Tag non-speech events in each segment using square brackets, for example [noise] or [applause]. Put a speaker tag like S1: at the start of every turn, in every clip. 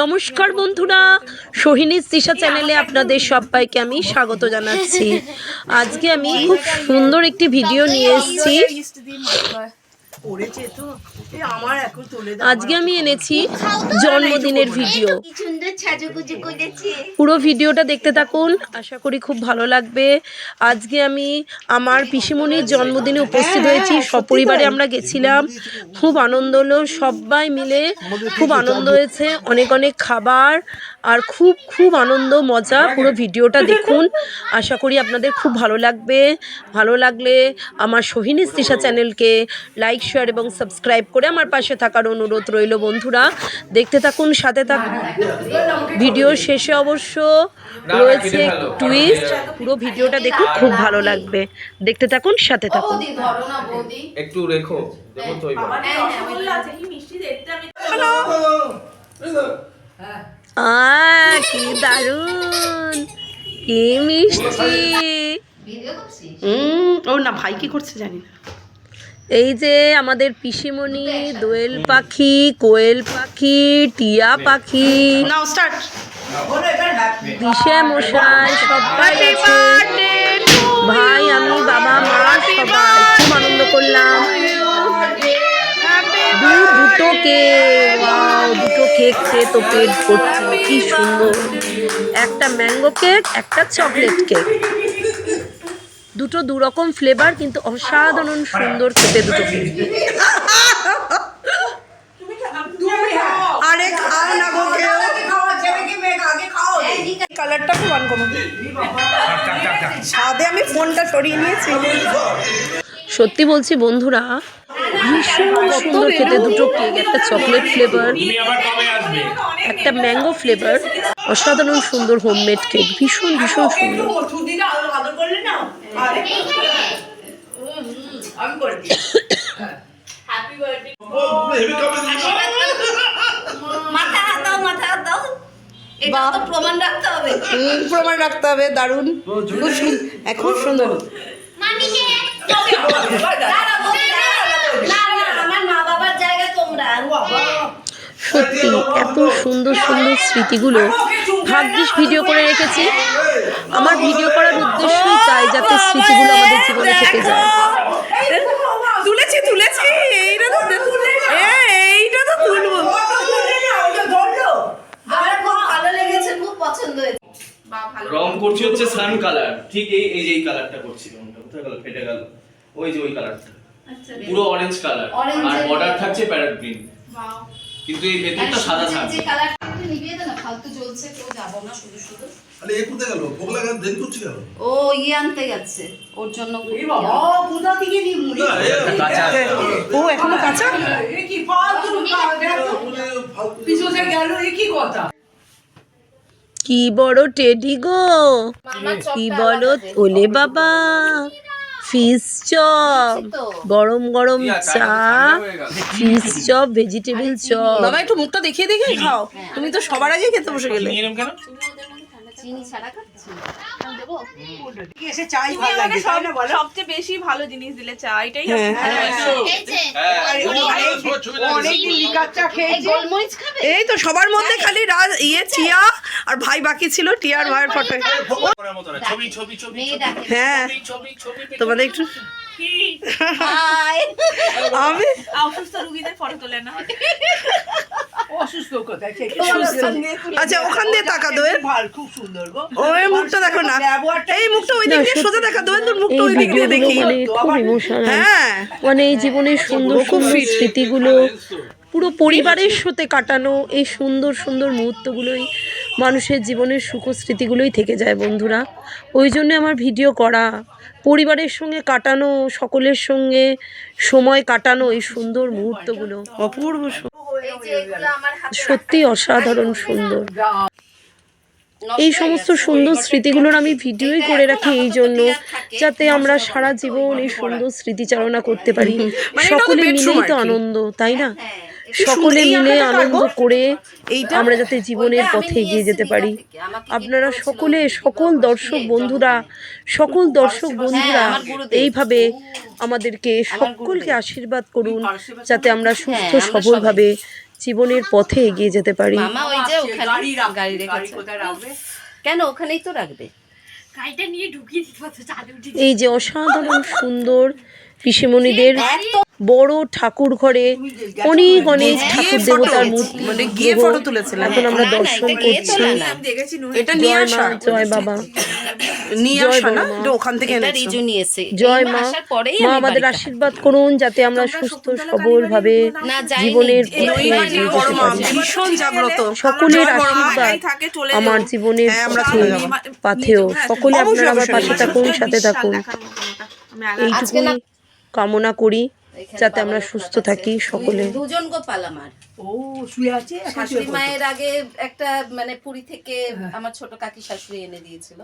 S1: নমস্কার বন্ধুরা সোহিনী তৃষা চ্যানেলে আপনাদের সবাইকে আমি স্বাগত জানাচ্ছি। আজকে আমি খুব সুন্দর একটি ভিডিও নিয়ে এসেছি।
S2: পড়েছে তো এ আমার এখন তুলে দাও
S1: আজকে আমি এনেছি জন্মদিনের ভিডিও
S3: কি সুন্দর সাজুগুজু করেছে।
S1: পুরো ভিডিওটা দেখতে থাকুন আশা করি খুব ভালো লাগবে। আজকে আমি আমার পিসিমণির জন্মদিনে উপস্থিত হয়েছি সপরিবারে আমরা গেছিলাম। খুব আনন্দ হলো সবাই মিলে খুব আনন্দ হয়েছে অনেক অনেক খাবার আর খুব খুব আনন্দ মজা। পুরো ভিডিওটা দেখুন আশা করি আপনাদের খুব ভালো লাগবে। ভালো লাগলে আমার সোহিনী তৃষা চ্যানেলকে লাইক শেয়ার এবং সাবস্ক্রাইব করে আমার পাশে থাকার অনুরোধ রইল বন্ধুরা। দেখতে থাকুন সাথে থাকুন ভিডিও শেষে অবশ্য রয়েছে টুইস্ট পুরো ভিডিওটা দেখুন খুব ভালো লাগবে। দেখতে থাকুন সাথে থাকুন।
S4: একটু রেখো
S5: কি মিষ্টি দেখতে আমি
S1: আহ কি দারুণ। কি মিষ্টি।
S2: হুম ও না ভাই কি করছে জানি না।
S1: এই যে আমাদের পিসিমণি দোয়েল পাখি কোয়েল পাখি টিয়া পাখি দিশে মশাই সবাই ভাই আমি বাবা মা সবাই খুব আনন্দ করলাম। দুটো কেক দুটো কেক খেয়ে তো পেট ভর্তি কি সুন্দর। একটা ম্যাঙ্গো কেক একটা চকলেট কেক। দুটো দু রকম ফ্লেভার কিন্তু অসাধারণ সুন্দর খেতে দুটো
S2: আরে খাও না গো কেউ। কালারটা খুব আনকমন ছাদে আমি ফোনটা সরিয়ে নিয়েছি।
S1: সত্যি বলছি বন্ধুরা ভীষণ সুন্দর খেতে দুটো কেক একটা চকলেট ফ্লেভার একটা ম্যাঙ্গো ফ্লেভার অসাধারণ সুন্দর হোমমেড কেক ভীষণ ভীষণ সুন্দর।
S3: মাথা হাত দাও মাথা হাত দাও। এটা তো প্রমাণ রাখতে হবে।
S2: প্রমাণ রাখতে হবে দারুণ। খুব হ্যাঁ, খুব সুন্দর।
S3: আমার মা বাবার জায়গা তোমরা।
S1: সত্যি এত সুন্দর সুন্দর স্মৃতিগুলো ভাগ্যিস ভিডিও করে রেখেছি। আমার ভিডিও করার উদ্দেশ্যই তাই যাতে স্মৃতিগুলো আমাদের জীবনে থেকে যায়।
S2: তুলেছি তুলেছি এইটা তো এইটা তো তুলবো।
S3: আমার খুব ভালো লেগেছে খুব পছন্দ হয়েছে
S5: বা ভালো
S4: রং করছি হচ্ছে সান কালার ঠিক এই এই যে এই কালারটা করছি রংটা। কোথায় গেল? ফেটে গেল। ওই যে ওই কালারটা পুরো অরেঞ্জ কালার আর বর্ডার থাকছে প্যারট গ্রিন কিন্তু এই ভেতরটা সাদা থাকবে।
S3: যে কালারটা নিভিয়ে দে না ফালতু জ্বলছে কেউ যাব না শুধু শুধু।
S6: আরে এ কোথায় গেল? ভোগ লাগা দেরি করছি কেন?
S3: ও ইয়ে আনতে গেছে ওর জন্য
S6: না, এ
S4: কাঁচা
S2: ও এখনও কাঁচা?
S6: এ কি ফালতু ফালতু পিছনে গেল এ
S1: কি কথা? কি বড় টেডি গো? কি বলো ওলে বাবা? ফিশ চপ গরম গরম চা ফিশ চপ ভেজিটেবল চপ।
S2: বাবা একটু মুখটা দেখিয়ে দেখিয়ে খাও। তুমি তো সবার আগে খেতে বসে গেলে।
S3: চিনি ছাড়া খাচ্ছি
S5: সবচেয়ে বেশি ভালো জিনিস দিলে চা এটাই
S3: এই যে
S2: অনেকদিন লিকার চা
S3: এই
S2: খেয়েছি।
S3: গোলমরিচ খাবে?
S2: এই তো সবার মধ্যে খালি রাজ ইয়ে টিয়া আর ভাই বাকি ছিল টিয়ার ভাইয়ের ফটো হ্যাঁ। তোমাদের একটু আমি
S5: অসুস্থ রুগীদের ফটো তোলে না। [laughs]
S2: আচ্ছা ওখান দিয়ে তাকা দোয়েল ওই মুখটা দেখো না। এই মুখটা ওই দিক দিয়ে সোজা দেখা দোয়েল তোর মুখটা ওই দিক দিয়ে দেখি।
S1: মানে খুব ইমোশনাল
S2: হ্যাঁ।
S1: মানে এই জীবনের সুন্দর সুন্দর স্মৃতিগুলো পুরো পরিবারের সাথে কাটানো এই সুন্দর সুন্দর মুহূর্তগুলোই মানুষের জীবনের সুখ স্মৃতিগুলোই থেকে যায় বন্ধুরা। ওই জন্য আমার ভিডিও করা পরিবারের সঙ্গে কাটানো সকলের সঙ্গে সময় কাটানো এই সুন্দর মুহূর্তগুলো।
S2: অপূর্ব
S1: সত্যি অসাধারণ সুন্দর। এই সমস্ত সুন্দর স্মৃতিগুলোর আমি ভিডিওই করে রাখি এই জন্য যাতে আমরা সারা জীবন এই সুন্দর স্মৃতিচারণা করতে পারি।
S2: মানে
S1: সকলে মিলেই তো আনন্দ তাই না?
S3: হ্যাঁ
S1: সকলে মিলে আনন্দ? করে
S2: এইটা?
S1: আমরা যাতে জীবনের পথে এগিয়ে যেতে পারি। আপনারা সকলে সকল দর্শক বন্ধুরা সকল দর্শক বন্ধুরা এইভাবে আমাদেরকে সকলকে আশীর্বাদ করুন যাতে আমরা সুস্থ
S3: হ্যাঁ, আমরা
S1: সবলভাবে জীবনের পথে এগিয়ে যেতে পারি।
S3: মামা ওই যে ওখানে গাড়ি রেখেছে। কেন ওখানেই তো রাখবে?
S7: গাড়িটা নিয়ে ঢুকিয়ে দিতে পারতো চাঁদে উঠে
S1: এই যে অসাধারণ সুন্দর পিসেমণিদের বড় ঠাকুর ঘরে অনেক অনেক ঠাকুর দেবতার মূর্তি
S2: মানে গিয়ে ফটো তুলেছিলেন
S1: এখন আমরা দর্শন করছি।
S2: এটা নিয়ে
S1: জয়
S2: আসা।
S1: জয় বাবা।
S2: নিয়ে
S1: জয়
S2: আসা না এটা ওখান থেকে এনেছো।
S1: জয় মা মা। আমাদের আশীর্বাদ করুন যাতে আমরা সুস্থ সবল ভাবে জীবনের সকলের। আশীর্বাদ। আমার জীবনের
S2: হ্যাঁ,
S1: পাথেও সকলে আপনারা আমার পাশে। থাকুন সাথে থাকুন।
S5: আমি আগে
S3: আজকে না-
S1: এইটুকুই কামনা করি। যাতে আমরা সুস্থ থাকি সকলে।
S3: দুজন গোপাল আমার
S6: ও শুয়ে আছে?
S3: শাশুড়ি মায়ের আগে একটা মানে পুরী থেকে আমার ছোট কাকি শাশুড়ি এনে দিয়েছিল।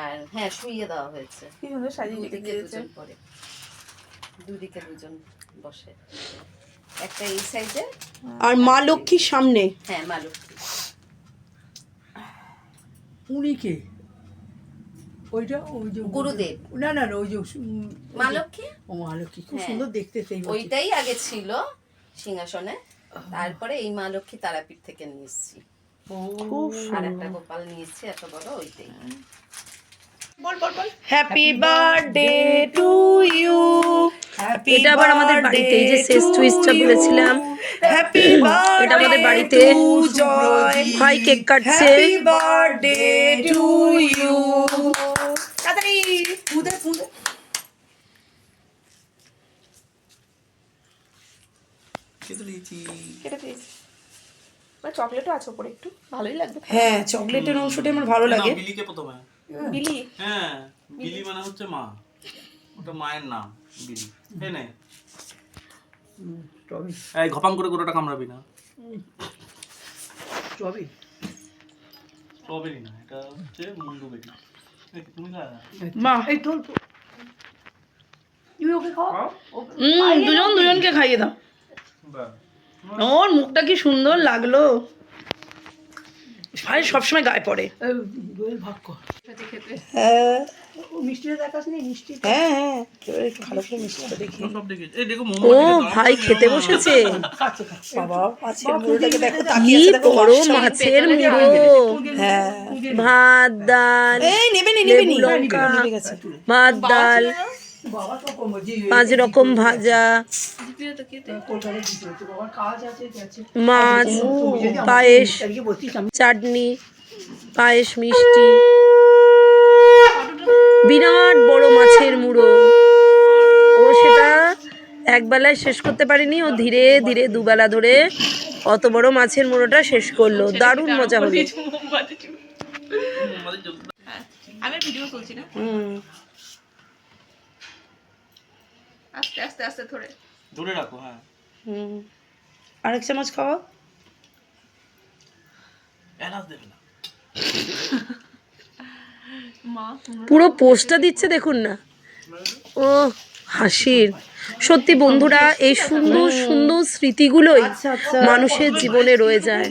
S3: আর হ্যাঁ শুইয়ে দেওয়া হয়েছে।
S5: কি সুন্দর সাজিয়ে
S3: দুদিকে
S5: দিয়েছে?
S3: দুজন পরে। দুদিকে দুজন বসে। একটা এই সাইডে
S2: আর মা লক্ষ্মীর সামনে।
S3: হ্যাঁ মালু
S6: উনিকে ওইটা ওই যে
S3: গুরুদেব।
S6: না না না ওই যে
S3: মা লক্ষ্মী
S6: ও মা লক্ষ্মী খুব
S3: হ্যাঁ।
S6: সুন্দর দেখতে সেই
S3: ওইটাই আগে ছিল সিংহাসনে। তারপরে এই মা লক্ষ্মী তারাপীঠ থেকে নিয়ে এসেছি। আর একটা গোপাল নিয়ে এসেছি এত বড় ওইটাই।
S2: Happy birthday to you happy
S1: এটা আবার আমাদের বাড়িতে এই যে শেষ টুইস্টটা বলেছিলাম। এটা আমাদের বাড়িতে
S2: জয়
S1: ভাই কেক কাটছে।
S2: হ্যাপি বার্থডে টু ইউ ফুদে ফুদে
S5: কেটে দিয়েছি। চকলেটও আছে ওপরে একটু। ভালোই লাগবে।
S2: হ্যাঁ চকলেটের অংশটা আমার ভালো লাগে।
S4: বিলিকে প্রথমে।
S5: বিলি?
S4: হ্যাঁ বিলি। মানে হচ্ছে মা। ওটা মায়ের নাম বিলি। এই নে।
S6: টবে
S4: এই ঘপাং করে গোটাটা কামড়াবি না। স্ট্রবেরি না এটা হচ্ছে মুন্ডু বেটি।
S2: মা।
S6: এই তোর তুমি ওকে খাও।
S2: দুজন দুজনকে খাইয়ে দাও। ওর মুখটা কি সুন্দর লাগল। ভাই সবসময় গায়ে পড়ে। হ্যাঁ।
S6: ও
S2: হ্যাঁ হ্যাঁ।
S1: ভাই খেতে বসেছে।
S6: খাচ্ছে খাচ্ছে
S2: বাবা মাছের মুড়োটাকে দেখো তাকিয়ে আছে দেখো
S1: মাছের মুড়ো।
S2: হ্যাঁ।
S1: ভাত ডাল
S2: এই নেবে নি নেবে নি।
S1: লেবু লঙ্কা ভাত ডাল পাঁচ রকম ভাজা মাছ পায়েস চাটনি পায়েস মিষ্টি বিরাট বড় মাছের মুড়ো। ও সেটা একবেলায় শেষ করতে পারেনি ও ধীরে ধীরে দুবেলা ধরে অত বড় মাছের মুড়োটা শেষ করল। দারুণ মজা হলো।
S5: হ্যাঁ, আমি ভিডিও তুলছি না। আস্তে আস্তে আস্তে ধরে।
S4: ধরে রাখো হ্যাঁ।
S2: হুম। আরেক চামচ খাওয়া
S4: এলাচ দেবে না। [laughs]
S1: পুরো পোস্টটা দিচ্ছে দেখুন না। ও হাসির। সত্যি বন্ধুরা এই সুন্দর সুন্দর স্মৃতিগুলোই মানুষের জীবনে রয়ে যায়।